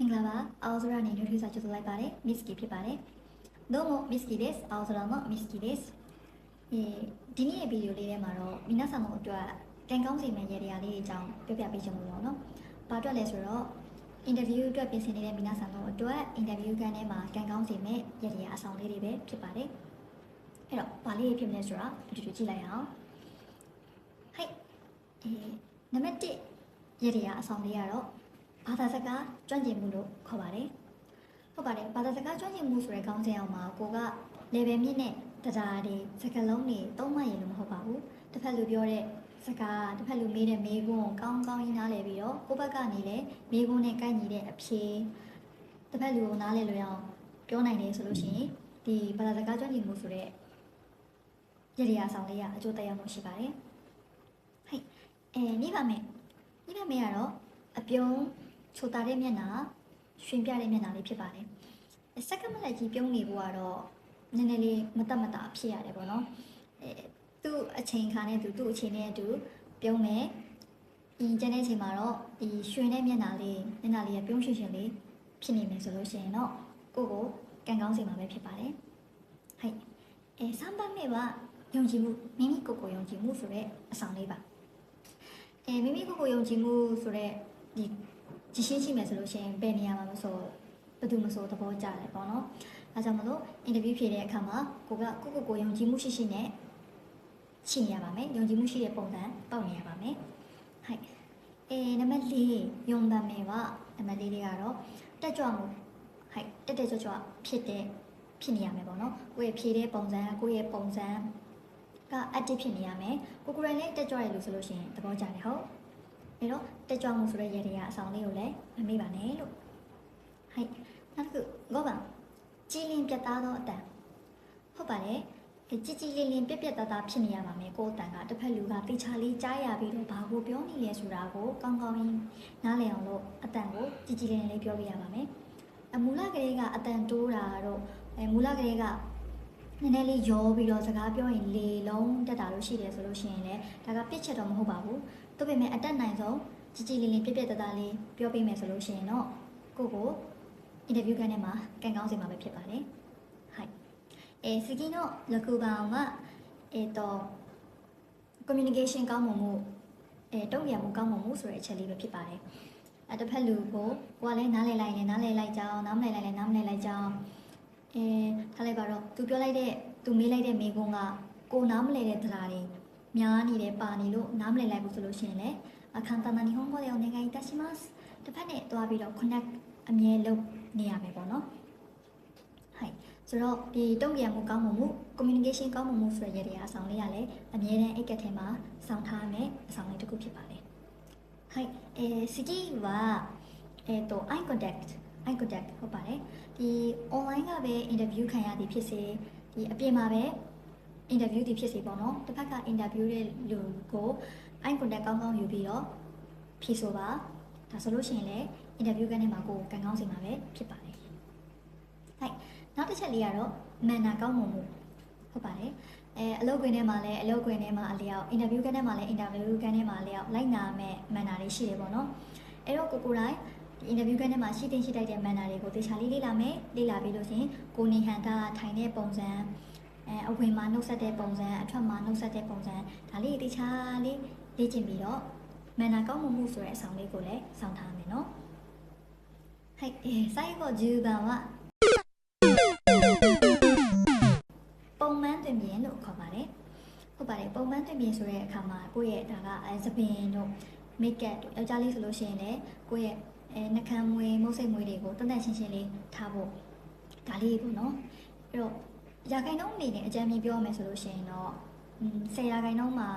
မင်္ဂလာပါအော်ဇရာနေနှုတ်ထွေးစာကြိုဆိုလိုက်ပါတယ် Miss Ki ဖြစ်ပါတယ်どうも Miss Ki ですအော်ဇရာの Miss Ki ですအဲဒီနေ့ရဲ့ဗီဒီယိုလေးထဲမှာတော့皆さんのအတွက်ကန်ကောင်းစီမဲ့ရည်ရည်လေးတွေအကြောင်းပြောပြပေးချင်လို့ပေါ့နော်ဘာအတွက်လဲဆိုတော့အင်တာဗျူးအတွက်ပြင်ဆင်နေတဲ့皆さんတို့အတွက်အင်တာဗျူးခန်းထဲမှာကန်ကောင်းစီမဲ့ရည်ရည်အဆောင်လေးတွေပဲဖြစ်ပါတယ်အဲ့တော့ဘာလေးဖြစ်မလဲဆိုတာအတူတူကြည့်လိုက်အောင်ဟိုက်အဲနံပါတ်1ရည်ရည်အဆောင်လေးကတော့ ဘာသာစကားကျွမ်းကျင်မှုလို့ခေါ်ပါတယ်။ဟုတ်ပါတယ်ဘာသာစကားကျွမ်းကျင်မှုဆိုတဲ့ခေါင်းစဉ်အောက်မှာကိုက level မြင့်တဲ့တရားတွေစကားလုံးတွေသုံးမှရင်လို့မဟုတ်ပါဘူး။တစ်ဖက်လူပြောတဲ့စကားတစ်ဖက်လူမေးတဲ့မေးခွန်းကိုကောင်းကောင်းကြီးနားလည်ပြီးတော့ကိုယ့်ဘက်ကနေလည်းမေးခွန်းနဲ့ကိုက်ညီတဲ့အဖြေတစ်ဖက်လူကိုနားလည်လို့ရအောင်ပြောနိုင်တယ်ဆိုလို့ရှိရင်ဒီဘာသာစကားကျွမ်းကျင်မှုဆိုတဲ့ရည်ရည်အဆောင်လေးကအကျိုးသက်ရောက်မှုရှိပါတယ်။ဟိတ်အဲမိပါမယ်။မိပါမယ်ကတော့အပြုံး ချိုတာတဲ့မျက်နှာရွှင်ပြတဲ့မျက်နှာလေးဖြစ်ပါတယ်။စက္ကမလိုက်ကြီးပြုံးနေဖို့ကတော့နည်းနည်းလေးမတတ်မတာဖြစ်ရတယ်ပေါ့နော်။အဲသူ့အချိန်ခါနဲ့သူသူ့အချိန်နဲ့အတူပြုံးမယ်။ဒီကျန်တဲ့အချိန်မှာတော့ဒီရွှင်တဲ့မျက်နှာလေးမျက်နှာလေးကပြုံးရွှင်ရွှင်လေးဖြစ်နေမယ်ဆိုလို့ရှိရင်တော့ကိုကိုကန်ကောင်းစီမှာပဲဖြစ်ပါတယ်။ဟိုက်အဲစမ်းပါမဲ့ပါယုံကြည်မှုမိမိကိုယ်ကိုယုံကြည်မှုဆိုတဲ့အဆောင်လေးပါ။အဲမိမိကိုယ်ကိုယုံကြည်မှုဆိုတဲ့ဒီ ကြည့်ရှင်းရှိမယ်ဆိုလို့ရှိရင်ဘယ်နေရာမှာမဆိုဘယ်သူမဆိုသဘောကျတယ်ပေါ့နော်။အဲကြောင့်မလို့အင်တာဗျူးဖြေတဲ့အခါမှာကိုကကိုကိုကိုယုံကြည်မှုရှိရှိနဲ့ရှိနေရပါမယ်။ယုံကြည်မှုရှိတဲ့ပုံစံပေါက်နေရပါမယ်။ဟိုက်အဲနံပါတ်၄ယုံတမ်းမယ်ပါနံပါတ်၄လေးကတော့တက်ကြွမှုဟိုက်တက်တက်ကြွကြွဖြစ်တဲ့ဖြစ်နေရမယ်ပေါ့နော်။ကိုယ့်ရဲ့ဖြေတဲ့ပုံစံကိုယ့်ရဲ့ပုံစံက active ဖြစ်နေရမယ်။ကိုကိုယ်တိုင်လည်းတက်ကြွရလို့ဆိုလို့ရှိရင်သဘောကျတယ်ဟုတ်။ အဲ့တော့တက်ကြွမှုဆိုတဲ့ရည်ရည်အဆောင်လေးကိုလည်းမမေ့ပါနဲ့လို့ဟိုက်နောက်တစ်ခုဂောပါကြည်လင်ပြတ်သားသောအတန်ဟုတ်ပါတယ်အဲကြည်ကြည်လင်လင်ပြက်ပြက်သားသားဖြစ်နေရပါမယ်ကိုယ်အတန်ကတစ်ဖက်လူကတေချာလေးကြားရပြီးတော့ဘာကိုပြောနေလဲဆိုတာကိုကောင်းကောင်းရင်နားလည်အောင်လို့အတန်ကိုကြည်ကြည်လင်လင်လေးပြောပြရပါမယ်အမူလကလေးကအတန်တိုးတာတော့အဲမူလကလေးကနည်းနည်းလေးရောပြီးတော့စကားပြောရင်လေလုံးတက်တာလို့ရှိတယ်ဆိုလို့ရှိရင်လည်းဒါကပြစ်ချက်တော့မဟုတ်ပါဘူး ဒါပေမဲ့အတက်နိုင်ဆုံးကြည်ကြည်လင်လင်ပြက်ပြက်သားသားလေးပြောပေးမယ်ဆိုလို့ရှိရင်တော့ကိုကိုအင်တာဗျူးခန်းထဲမှာကန်ကောင်းစီမှာပဲဖြစ်ပါတယ်はいえー、次の6番はえっ、とコミュニケーションကောင်းမွန်မှုအဲတုံ့ပြန်မှုကောင်းမွန်မှုဆိုတဲ့အချက်လေးပဲဖြစ်ပါတယ်အဲတစ်ဖက်လူကိုကိုကလည်းနားလည်လိုက်ရင်နားလည်လိုက်ကြအောင်နားမလည်လိုက်ရင်နားမလည်လိုက်ကြအောင်အဲထားလိုက်ပါတော့သူပြောလိုက်တဲ့သူမေးလိုက်တဲ့မိကုန်းကကိုနားမလည်တဲ့တရားတွေ များနေတယ်ပါနေလို့နားမလည်လိုက်ဘူးဆိုလို့ရှိရင်လည်းအခန်းတနာနီဟွန်ကိုလည်းお願いいたしますတစ်ဖက်နဲ့တွားပြီးတော့ connect အမြဲလုပ်နေရမယ်ပေါ့နော်はいဆိုတော့ဒီတုံ့ပြန်မှုကောင်းမှု communication ကောင်းမှုဆိုတဲ့ရည်ရည်အဆောင်လေးရလည်းအမြဲတမ်းအိတ်ကက်ထဲမှာစောင့်ထားမယ်အဆောင်လေးတစ်ခုဖြစ်ပါတယ်はいえー次はえっ、と eye contact eye contact ဟုတ်ပါတယ်ဒီ online ကပဲ interview ခံရသည်ဖြစ်စေဒီအပြင်မှာပဲ interview ဒီဖြစ်စေပေါ့နော်တစ်ဖက်က interview တဲ့လူကို eye contact ကောင်းကောင်းယူပြီးတော့ဖြေဆိုပါဒါဆိုလို့ရှိရင်လည်း interview ကနေမှာကိုယ်ကန်ကောင်းစီမှာပဲဖြစ်ပါတယ်ဟုတ်နောက်တစ်ချက်လေးကတော့ manner ကောင်းမွန်မှုဟုတ်ပါတယ်အဲအလုပ်ခွင်ထဲမှာလည်းအလုပ်ခွင်ထဲမှာအလျောက် interview ကနေမှာလည်း interview ကနေမှာအလျောက်လိုက်နာမဲ့ manner တွေရှိတယ်ပေါ့နော်အဲ့တော့ကိုကိုယ်တိုင်ဒီ interview ကနေမှာရှိတင်ရှိတိုက်တဲ့ manner တွေကိုသေချာလေးလေ့လာမယ်လေ့လာပြီးလို့ရှိရင်ကိုနေဟန်တာထိုင်တဲ့ပုံစံ အဲအဝင်မှာနှုတ်ဆက်တဲ့ပုံစံအထွက်မှာနှုတ်ဆက်တဲ့ပုံစံဒါလေးသေချာလေးလေ့ကျင့်ပြီးတော့ manner ကောင်းမွန်မှုဆိုတဲ့အဆောင်လေးကိုလည်းစောင့်ထားမယ်နော်はい、えー、最後10番はပုံမှန်တွင်ပြင်လို့ခေါ်ပါတယ်ဟုတ်ပါတယ်ပုံမှန်တွင်ပြင်ဆိုတဲ့အခါမှာကိုယ့်ရဲ့ဒါကအဲသပင်တို့ make up တို့ယောက်ျားလေးဆိုလို့ရှိရင်လည်းကိုယ့်ရဲ့အဲနှကမ်းမွေးမုတ်စိတ်မွေးတွေကိုတန်တန်ရှင်းရှင်းလေးထားဖို့ဒါလေးပေါ့နော်အဲ့တော့ ရာခိုင်နှုန်းအနေနဲ့အကြမ်းမြင်ပြောရမယ်ဆိုလို့ရှိရင်တော့10ရာခိုင်နှုန်းမှာ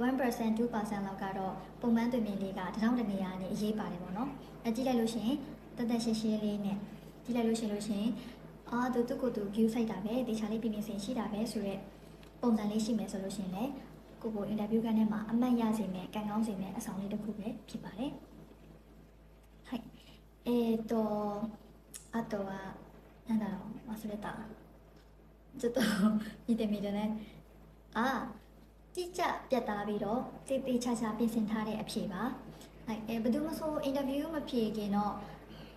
1% 2%လောက်ကတော့ပုံမှန်တွင်ပြင်လေးကတထောင်တနေရာနဲ့အရေးပါတယ်ပေါ့နော်အကြည့်လိုက်လို့ရှိရင်တန်တန်ရှင်းရှင်းလေးနဲ့ကြည့်လိုက်လို့ရှိရင်လို့ရှိရင်အာသူသူကိုသူ view ဆိုင်တာပဲတေချာလေးပြင်ပြင်စင်ရှိတာပဲဆိုတော့ပုံစံလေးရှိမယ်ဆိုလို့ရှိရင်လည်းကိုကိုအင်တာဗျူးကနေမှာအမှတ်ရစေမယ်ကန်ကောင်းစေမယ်အဆောင်လေးတစ်ခုပဲဖြစ်ပါတယ်はいえーとあとはなんだろう忘れた ちょっと見てみるねあတိကျပြတ်သားပြီးတော့တေးသေးချာချာပြင်ဆင်ထားတဲ့အဖြေပါ။အဲအဲဘယ်သူမှဆိုအင်တာဗျူးမဖြေခင်တော့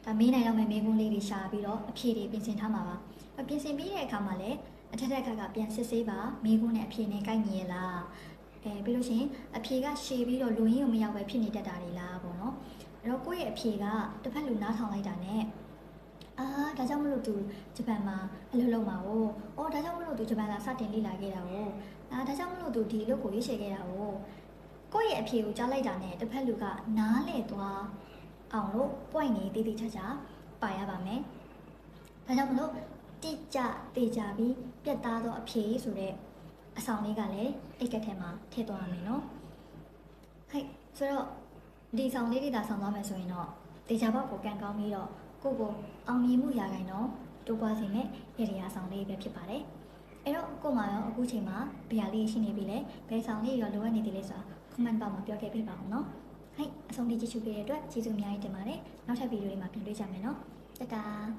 ဒါမေးနိုင်တော့မယ့်မေးခွန်းလေးတွေရှာပြီးတော့အဖြေတွေပြင်ဆင်ထားမှာပါအပြင်ဆင်ပြီးတဲ့အခါမှာလည်းအထက်ထက်ကကပြန်စစ်ဆေးပါမေးခွန်းနဲ့အဖြေနဲ့ကိုက်ညီရဲ့လားအဲပြီးလို့ရှိရင်အဖြေကရှည်ပြီးတော့လူရင်းကိုမရောက်ပဲဖြစ်နေတတ်တာတွေလားပေါ့နော်အဲ့တော့ကိုယ့်ရဲ့အဖြေကတစ်ဖက်လူနားထောင်လိုက်တာနဲ့အာ ဒါကြောင့်မလို့သူဂျပန်မှာအလုပ်လုပ်မှာ哦။အော်ဒါကြောင့်မလို့သူဂျပန်လာစတင်လေ့လာခဲ့တာ哦။အာဒါကြောင့်မလို့သူဒီအလုပ်ကိုရွေးချယ်ခဲ့တာ哦။ကိုယ့်ရဲ့အဖြေကိုကြားလိုက်တာနဲ့တစ်ဖက်လူကနားလေသွားအောင်လို့ point နေတိတိကျကျပါရပါမယ်။ဒါကြောင့်မလို့တိကျတေချာပြီးပြတ်သားသောအဖြေဆိုတဲ့အဆောင်လေးကလည်းအိတ်ကက်ထဲမှာထည့်သွားရမယ်နော်။ဟဲ့ဆိုတော့ဒီဆောင်လေးတွေသာဆောင်သွားမယ်ဆိုရင်တော့တေချာဘောက်ကိုကန်ကောင်းပြီးတော့ ကိုယ့်ကိုအောင်မြင်မှုရခိုင်တော့တိုးပွားစေမယ့်ရည်ရည်အဆောင်လေးပဲဖြစ်ပါတယ်။အဲ့တော့ကို့မှာရောအခုချိန်မှာဘယ်ဟာလေးရှိနေပြီလဲဘယ်ဆောင်လေးရောလိုအပ်နေသေးလဲဆိုတာ comment box မှာပြောခဲ့ပေးပါအောင်နော်။ဟဲ့အဆုံးထိကြည့်ရှုပေးတဲ့အတွက်ကျေးဇူးအများကြီးတင်ပါတယ်။နောက်ထပ်ဗီဒီယိုလေးမှာပြန်တွေ့ကြမယ်နော်။တတား